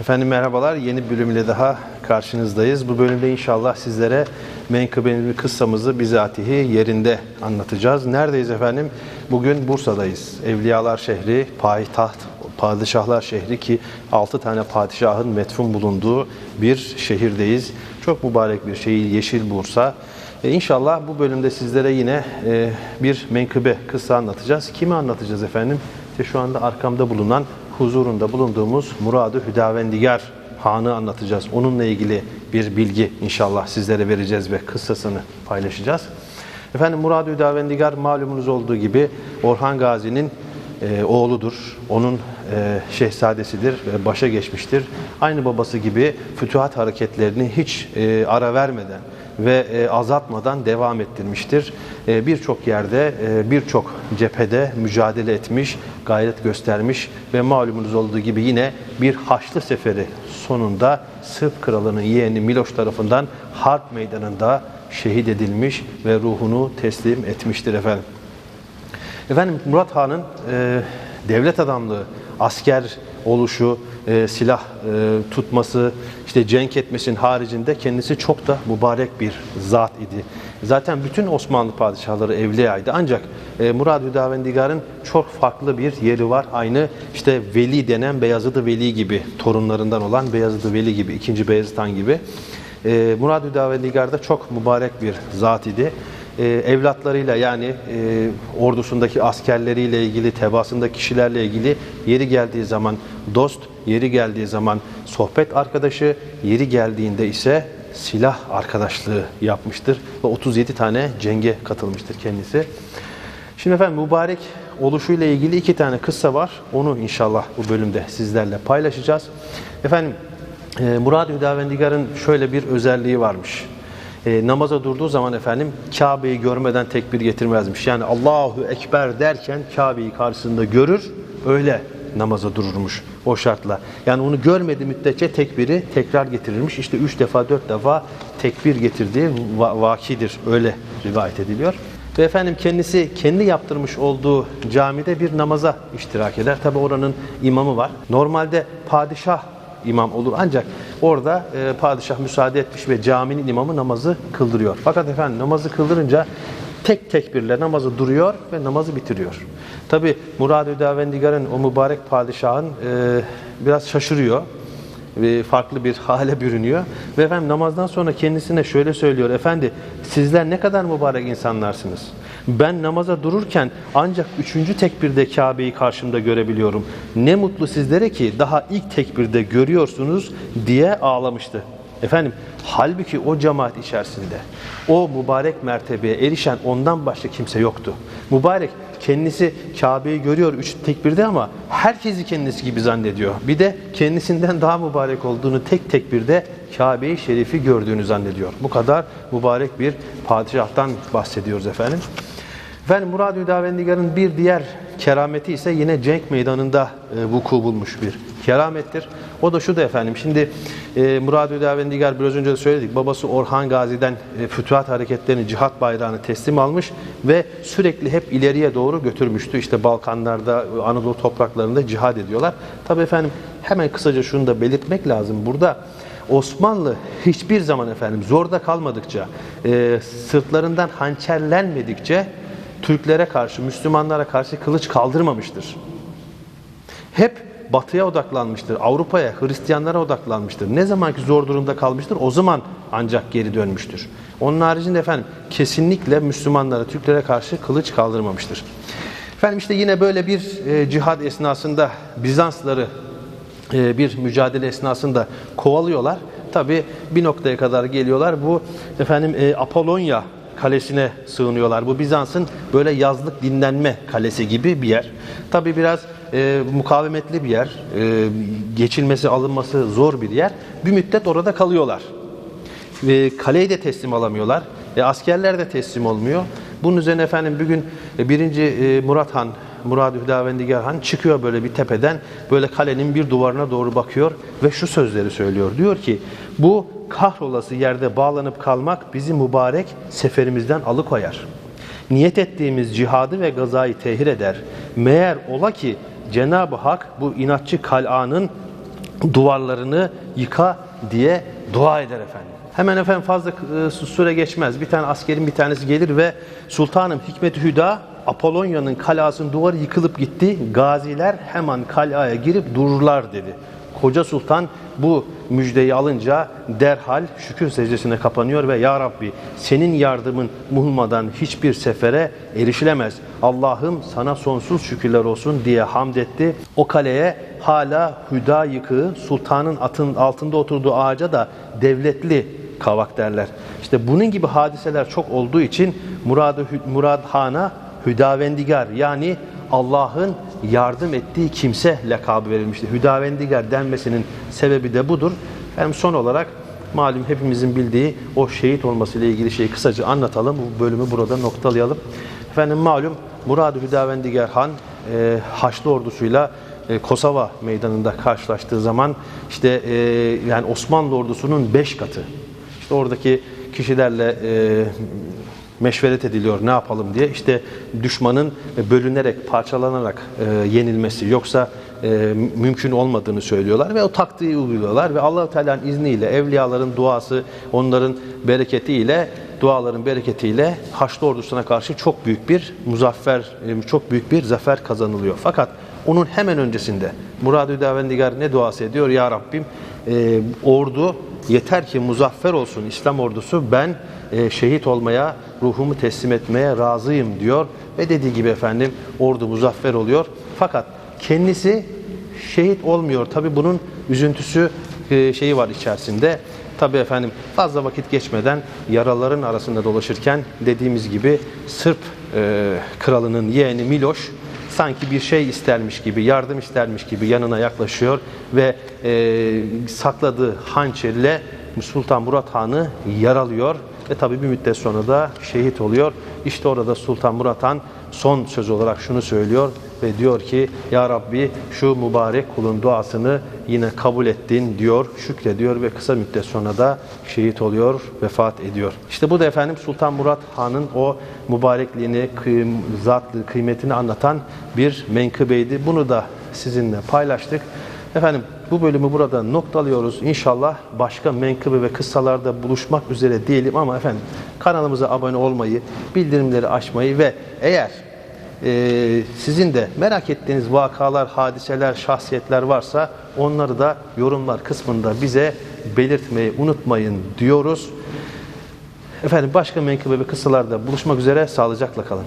Efendim merhabalar. Yeni bölümle daha karşınızdayız. Bu bölümde inşallah sizlere menkıbenin kıssamızı bizatihi yerinde anlatacağız. Neredeyiz efendim? Bugün Bursa'dayız. Evliyalar şehri, payitaht, padişahlar şehri ki 6 tane padişahın metfun bulunduğu bir şehirdeyiz. Çok mübarek bir şehir Yeşil Bursa. E, inşallah bu bölümde sizlere yine e, bir menkıbe kıssa anlatacağız. Kimi anlatacağız efendim? İşte şu anda arkamda bulunan huzurunda bulunduğumuz Muradı Hüdavendigar Han'ı anlatacağız. Onunla ilgili bir bilgi inşallah sizlere vereceğiz ve kıssasını paylaşacağız. Efendim Muradı Hüdavendigar malumunuz olduğu gibi Orhan Gazi'nin e, oğludur. Onun e, şehzadesidir ve başa geçmiştir. Aynı babası gibi fütühat hareketlerini hiç e, ara vermeden ve e, azaltmadan devam ettirmiştir. E, birçok yerde, e, birçok cephede mücadele etmiş, gayret göstermiş ve malumunuz olduğu gibi yine bir Haçlı Seferi sonunda Sırp kralının yeğeni Miloş tarafından harp meydanında şehit edilmiş ve ruhunu teslim etmiştir efendim. Efendim Murat Han'ın e, devlet adamlığı, asker oluşu, e, silah e, tutması, işte cenk etmesinin haricinde kendisi çok da mübarek bir zat idi. Zaten bütün Osmanlı padişahları evliyaydı. Ancak e, Murad Hüdavendigar'ın çok farklı bir yeri var. Aynı işte Veli denen Beyazıt Veli gibi, torunlarından olan Beyazıt Veli gibi, 2. Beyazıt Han gibi. E, Murad Hüdavendigar da çok mübarek bir zat idi e, evlatlarıyla yani e, ordusundaki askerleriyle ilgili, tebaasındaki kişilerle ilgili yeri geldiği zaman dost, yeri geldiği zaman sohbet arkadaşı, yeri geldiğinde ise silah arkadaşlığı yapmıştır ve 37 tane cenge katılmıştır kendisi. Şimdi efendim mübarek oluşuyla ilgili iki tane kıssa var. Onu inşallah bu bölümde sizlerle paylaşacağız. Efendim e, Murad Hüdavendigar'ın şöyle bir özelliği varmış e, namaza durduğu zaman efendim Kabe'yi görmeden tekbir getirmezmiş. Yani Allahu Ekber derken Kabe'yi karşısında görür, öyle namaza dururmuş o şartla. Yani onu görmedi müddetçe tekbiri tekrar getirirmiş. İşte üç defa dört defa tekbir getirdiği va- vakidir. Öyle rivayet ediliyor. Ve efendim kendisi kendi yaptırmış olduğu camide bir namaza iştirak eder. Tabi oranın imamı var. Normalde padişah imam olur. Ancak orada e, padişah müsaade etmiş ve caminin imamı namazı kıldırıyor. Fakat efendim namazı kıldırınca tek tekbirle namazı duruyor ve namazı bitiriyor. Tabi Murad-ı o mübarek padişahın e, biraz şaşırıyor farklı bir hale bürünüyor. Ve efendim namazdan sonra kendisine şöyle söylüyor. Efendi sizler ne kadar mübarek insanlarsınız. Ben namaza dururken ancak üçüncü tekbirde Kabe'yi karşımda görebiliyorum. Ne mutlu sizlere ki daha ilk tekbirde görüyorsunuz diye ağlamıştı. Efendim halbuki o cemaat içerisinde o mübarek mertebeye erişen ondan başka kimse yoktu. Mübarek kendisi Kabe'yi görüyor üç tekbirde ama herkesi kendisi gibi zannediyor. Bir de kendisinden daha mübarek olduğunu tek tekbirde Kabe-i Şerif'i gördüğünü zannediyor. Bu kadar mübarek bir padişahtan bahsediyoruz efendim. Efendim Murad Hüdavendigar'ın bir diğer kerameti ise yine cenk meydanında e, vuku bulmuş bir keramettir. O da şu da efendim. Şimdi e, Murad Hüdavendigar biraz önce de söyledik. Babası Orhan Gazi'den e, fütuhat hareketlerini, cihat bayrağını teslim almış ve sürekli hep ileriye doğru götürmüştü. İşte Balkanlarda, Anadolu topraklarında cihad ediyorlar. Tabi efendim hemen kısaca şunu da belirtmek lazım. Burada Osmanlı hiçbir zaman efendim zorda kalmadıkça, e, sırtlarından hançerlenmedikçe Türklere karşı, Müslümanlara karşı kılıç kaldırmamıştır. Hep batıya odaklanmıştır, Avrupa'ya, Hristiyanlara odaklanmıştır. Ne zaman ki zor durumda kalmıştır, o zaman ancak geri dönmüştür. Onun haricinde efendim kesinlikle Müslümanlara, Türklere karşı kılıç kaldırmamıştır. Efendim işte yine böyle bir e, cihad esnasında Bizansları e, bir mücadele esnasında kovalıyorlar. Tabi bir noktaya kadar geliyorlar. Bu efendim e, Apollonya kalesine sığınıyorlar. Bu Bizans'ın böyle yazlık dinlenme kalesi gibi bir yer. Tabi biraz e, mukavemetli bir yer. E, geçilmesi, alınması zor bir yer. Bir müddet orada kalıyorlar. E, kaleyi de teslim alamıyorlar. E, askerler de teslim olmuyor. Bunun üzerine efendim bugün e, birinci e, Murat Han Murad Hüdavendigar Han çıkıyor böyle bir tepeden böyle kalenin bir duvarına doğru bakıyor ve şu sözleri söylüyor. Diyor ki bu kahrolası yerde bağlanıp kalmak bizi mübarek seferimizden alıkoyar. Niyet ettiğimiz cihadı ve gazayı tehir eder. Meğer ola ki Cenab-ı Hak bu inatçı kal'anın duvarlarını yıka diye dua eder efendim. Hemen efendim fazla e, süre geçmez. Bir tane askerin bir tanesi gelir ve Sultanım Hikmet Hüda Apolonya'nın kalasının duvarı yıkılıp gitti. Gaziler hemen kalaya girip dururlar dedi. Koca Sultan bu müjdeyi alınca derhal şükür secdesine kapanıyor ve Ya Rabbi senin yardımın bulunmadan hiçbir sefere erişilemez. Allah'ım sana sonsuz şükürler olsun diye hamd etti. O kaleye hala hüda yıkığı sultanın atın altında oturduğu ağaca da devletli kavak derler. İşte bunun gibi hadiseler çok olduğu için Murad Murad Han'a Hüdavendigar yani Allah'ın yardım ettiği kimse lakabı verilmiştir. Hüdavendigar denmesinin sebebi de budur. Hem son olarak malum hepimizin bildiği o şehit olmasıyla ilgili şeyi kısaca anlatalım. Bu bölümü burada noktalayalım. Efendim malum Murad Hüdavendigar Han e, Haçlı ordusuyla e, Kosova meydanında karşılaştığı zaman işte e, yani Osmanlı ordusunun 5 katı işte oradaki kişilerle e, meşveret ediliyor ne yapalım diye. İşte düşmanın bölünerek, parçalanarak e, yenilmesi yoksa e, mümkün olmadığını söylüyorlar ve o taktiği uyguluyorlar ve Allahu Teala'nın izniyle, evliyaların duası, onların bereketiyle, duaların bereketiyle Haçlı ordusuna karşı çok büyük bir muzaffer, e, çok büyük bir zafer kazanılıyor. Fakat onun hemen öncesinde Murad-ı Davendigar ne duası ediyor? Ya Rabbim e, ordu yeter ki muzaffer olsun İslam ordusu ben e, şehit olmaya, ruhumu teslim etmeye razıyım diyor. Ve dediği gibi efendim ordu muzaffer oluyor. Fakat kendisi şehit olmuyor. Tabi bunun üzüntüsü e, şeyi var içerisinde. Tabi efendim fazla vakit geçmeden yaraların arasında dolaşırken dediğimiz gibi Sırp e, kralının yeğeni Miloş sanki bir şey istermiş gibi, yardım istermiş gibi yanına yaklaşıyor ve e, sakladığı hançerle Sultan Murat Han'ı yaralıyor ve tabi bir müddet sonra da şehit oluyor. İşte orada Sultan Murat Han son söz olarak şunu söylüyor ve diyor ki Ya Rabbi şu mübarek kulun duasını yine kabul ettin diyor, şükrediyor ve kısa müddet sonra da şehit oluyor, vefat ediyor. İşte bu da efendim Sultan Murat Han'ın o mübarekliğini, kıym, zatlı kıymetini anlatan bir menkıbeydi. Bunu da sizinle paylaştık. Efendim bu bölümü burada noktalıyoruz. İnşallah başka menkıbe ve kıssalarda buluşmak üzere diyelim ama efendim kanalımıza abone olmayı, bildirimleri açmayı ve eğer e, sizin de merak ettiğiniz vakalar, hadiseler, şahsiyetler varsa onları da yorumlar kısmında bize belirtmeyi unutmayın diyoruz. Efendim başka menkıbe ve kıssalarda buluşmak üzere sağlıcakla kalın.